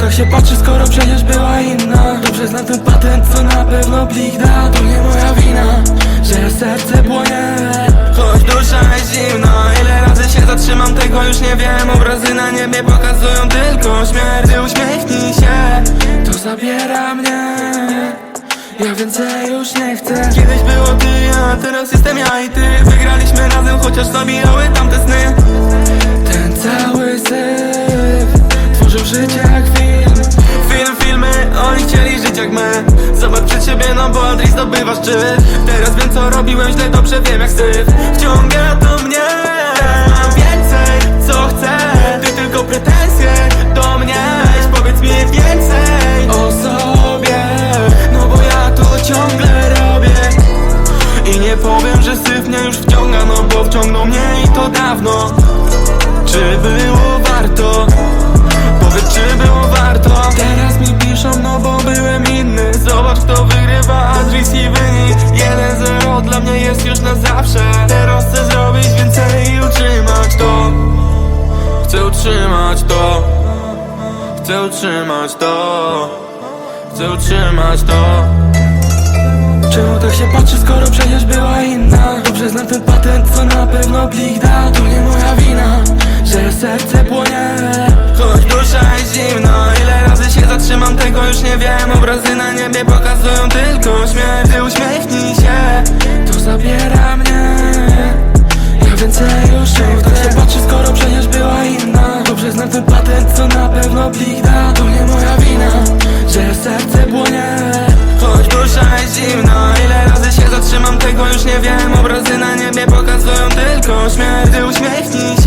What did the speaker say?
Tak się patrzy, skoro przecież była inna. Dobrze znam ten patent, co na pewno blik da To nie moja wina, że serce płonie. Choć dusza jest zimna Ile razy się zatrzymam, tego już nie wiem. Obrazy na niebie pokazują tylko śmierć. Uśmiechnij się, to zabiera mnie. Ja więcej już nie chcę. Kiedyś było ty, a teraz jestem ja i ty. Wygraliśmy razem, chociaż zabijały tamte sny Zobacz przed siebie, no bo Adri zdobywasz czy Teraz wiem co robiłem źle, dobrze wiem jak syf. Wciąga to mnie. Mam więcej, co chcę. Ty tylko pretensje do mnie Weź. Powiedz mi więcej o sobie. No bo ja to ciągle robię. I nie powiem, że syf mnie już wciąga No bo wciągnął mnie i to dawno jest już na zawsze. Teraz chcę zrobić więcej i utrzymać to. Chcę utrzymać to. Chcę utrzymać to. Chcę utrzymać to. Czemu tak się patrzy, skoro przecież była inna? Dobrze znam ten patent, co na pewno blik da To nie moja wina, że serce płonie. Choć dusza jest zimna Ile razy się zatrzymam, tego już nie wiem. Obrazy na niebie pokazują tylko śmierć. Ty uśmiechnij się, to zabiera mnie. Ja więcej już nie chcę się patrzy, skoro przecież była inna. Dobrze znam ten patent, co na pewno blik To nie moja wina, że serce płonie. Choć dusza jest zimna Ile razy się zatrzymam, tego już nie wiem. Obrazy na niebie pokazują tylko śmierć. Uśmiechnij